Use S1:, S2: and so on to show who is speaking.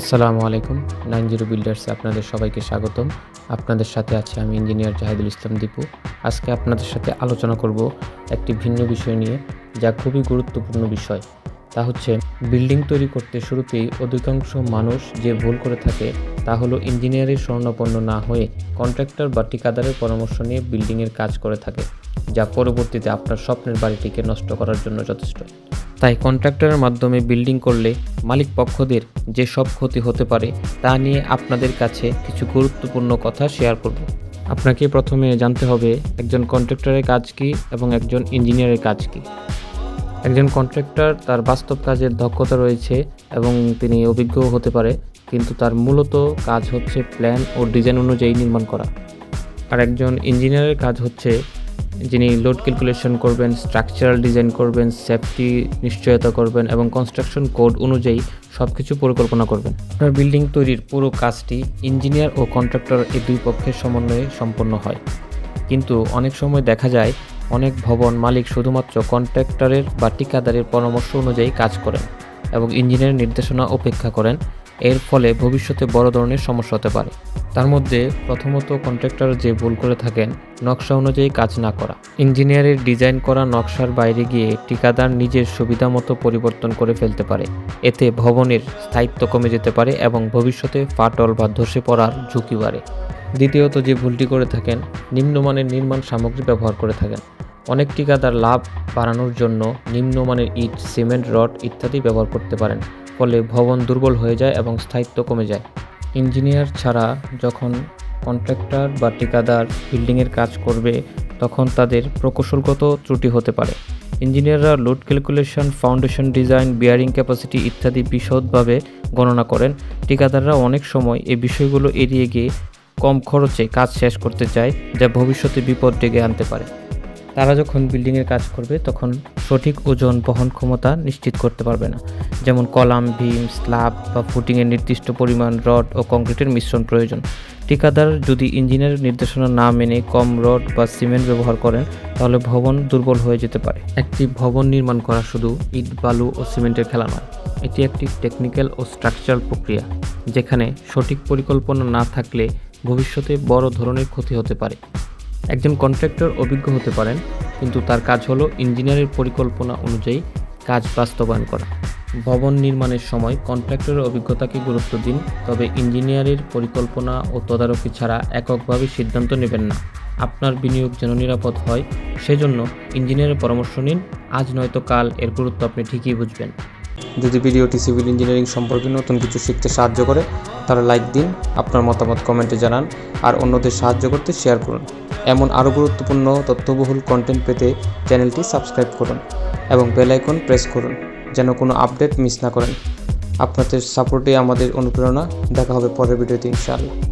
S1: আসসালামু আলাইকুম, nine zero বিল্ডার্সে আপনাদের সবাইকে স্বাগতম। আপনাদের সাথে আছে আমি ইঞ্জিনিয়ার জাহিদুল ইসলাম দীপু। আজকে আপনাদের সাথে আলোচনা করব একটি ভিন্ন বিষয় নিয়ে, যা খুবই গুরুত্বপূর্ণ বিষয়। তা হচ্ছে, বিল্ডিং তৈরি করতে শুরুতেই অধিকাংশ মানুষ যে ভুল করে থাকে, তা হলো ইঞ্জিনিয়ারের স্বর্ণপন্ন না হয়ে কন্ট্রাক্টর বা ঠিকাদারের পরামর্শ নিয়ে বিল্ডিংয়ের কাজ করে থাকে, যা পরবর্তীতে আপনার স্বপ্নের বাড়িটিকে নষ্ট করার জন্য যথেষ্ট। তাই কন্ট্রাক্টরের মাধ্যমে বিল্ডিং করলে মালিক পক্ষদের যে সব ক্ষতি হতে পারে তা নিয়ে আপনাদের কাছে কিছু গুরুত্বপূর্ণ কথা শেয়ার করব। আপনাকে প্রথমে জানতে হবে একজন কন্ট্রাক্টরের কাজ কী এবং একজন ইঞ্জিনিয়ারের কাজ কী। একজন কন্ট্রাক্টর তার বাস্তব কাজের দক্ষতা রয়েছে এবং তিনি অভিজ্ঞ হতে পারে, কিন্তু তার মূলত কাজ হচ্ছে প্ল্যান ও ডিজাইন অনুযায়ী নির্মাণ করা। আর একজন ইঞ্জিনিয়ারের কাজ হচ্ছে যিনি লোড ক্যালকুলেশন করবেন স্ট্রাকচারাল ডিজাইন করবেন সেফটি নিশ্চয়তা করবেন এবং কনস্ট্রাকশন কোড অনুযায়ী সব কিছু পরিকল্পনা করবেন। আপনার বিল্ডিং তৈরির পুরো কাজটি ইঞ্জিনিয়ার ও কন্ট্রাক্টর এই দুই পক্ষের সমন্বয়ে সম্পন্ন হয়। কিন্তু অনেক সময় দেখা যায়, অনেক ভবন মালিক শুধুমাত্র কন্ট্রাক্টরের বা ঠিকাদারের পরামর্শ অনুযায়ী কাজ করেন এবং ইঞ্জিনিয়ারের নির্দেশনা উপেক্ষা করেন। এর ফলে ভবিষ্যতে বড় ধরনের সমস্যা হতে পারে। তার মধ্যে প্রথমত কন্ট্রাক্টর যে ভুল করে থাকেন, নকশা অনুযায়ী কাজ না করা। ইঞ্জিনিয়ারের ডিজাইন করা নকশার বাইরে গিয়ে ঠিকাদার নিজের সুবিধা মতো পরিবর্তন করে ফেলতে পারে। এতে ভবনের স্থায়িত্ব কমে যেতে পারে এবং ভবিষ্যতে ফাটল বা ধসে পড়ার ঝুঁকি বাড়ে। দ্বিতীয়ত যে ভুলটি করে থাকেন, নিম্নমানের নির্মাণ সামগ্রী ব্যবহার করে থাকেন। অনেক ঠিকাদার লাভ বাড়ানোর জন্য নিম্নমানের ইট, সিমেন্ট, রড ইত্যাদি ব্যবহার করতে পারেন। ফলে ভবন দুর্বল হয়ে যায় এবং স্থায়িত্ব কমে যায়। ইঞ্জিনিয়ার ছাড়া যখন কন্ট্রাক্টর বা ঠিকাদার বিল্ডিংয়ের কাজ করবে, তখন তাদের প্রকৌশলগত ত্রুটি হতে পারে। ইঞ্জিনিয়াররা load calculation, foundation design, bearing capacity ইত্যাদি বিশদভাবে গণনা করেন। ঠিকাদাররা অনেক সময় এই বিষয়গুলো এড়িয়ে গিয়ে কম খরচে কাজ শেষ করতে চায়, যা ভবিষ্যতে বিপদ ডেকে আনতে পারে। তারা যখন বিল্ডিংয়ের কাজ করবে, তখন সঠিক ওজন বহন ক্ষমতা নিশ্চিত করতে পারবে না। যেমন কলাম, ভীম, স্ল্যাব বা ফুটিংয়ের নির্দিষ্ট পরিমাণ রড ও কংক্রিটের মিশ্রণ প্রয়োজন। ঠিকাদার যদি ইঞ্জিনের নির্দেশনা না মেনে কম রড বা সিমেন্ট ব্যবহার করেন, তাহলে ভবন দুর্বল হয়ে যেতে পারে। একটি ভবন নির্মাণ করা শুধু ইট, বালু ও সিমেন্টের খেলা নয়, এটি একটি টেকনিক্যাল ও স্ট্রাকচারাল প্রক্রিয়া, যেখানে সঠিক পরিকল্পনা না থাকলে ভবিষ্যতে বড় ধরনের ক্ষতি হতে পারে। একজন কন্ট্রাক্টর অভিজ্ঞ হতে পারেন, কিন্তু তার কাজ হলো ইঞ্জিনিয়ারের পরিকল্পনা অনুযায়ী কাজ বাস্তবায়ন করা। ভবন নির্মাণের সময় কন্ট্রাক্টরের অভিজ্ঞতাকে গুরুত্ব দিন, তবে ইঞ্জিনিয়ারের পরিকল্পনা ও তদারকি ছাড়া এককভাবে সিদ্ধান্ত নেবেন না। আপনার বিনিয়োগ যেন নিরাপদ হয়, সেজন্য ইঞ্জিনিয়ারের পরামর্শ নিন, আজ নয়তো কাল, এর গুরুত্ব আপনি ঠিকই বুঝবেন।
S2: যদি ভিডিওটি সিভিল ইঞ্জিনিয়ারিং সম্পর্কে নতুন কিছু শিখতে সাহায্য করে, তাহলে লাইক দিন, আপনার মতামত কমেন্টে জানান, আর অন্যদের সাহায্য করতে শেয়ার করুন। এমন আরও গুরুত্বপূর্ণ তথ্যবহুল কন্টেন্ট পেতে চ্যানেলটি সাবস্ক্রাইব করুন এবং বেল আইকন প্রেস করুন যেন কোনো আপডেট মিস না করেন। আপনাদের সাপোর্টে আমাদের অনুপ্রেরণা। দেখা হবে পরের ভিডিওতে ইনশাআল্লাহ।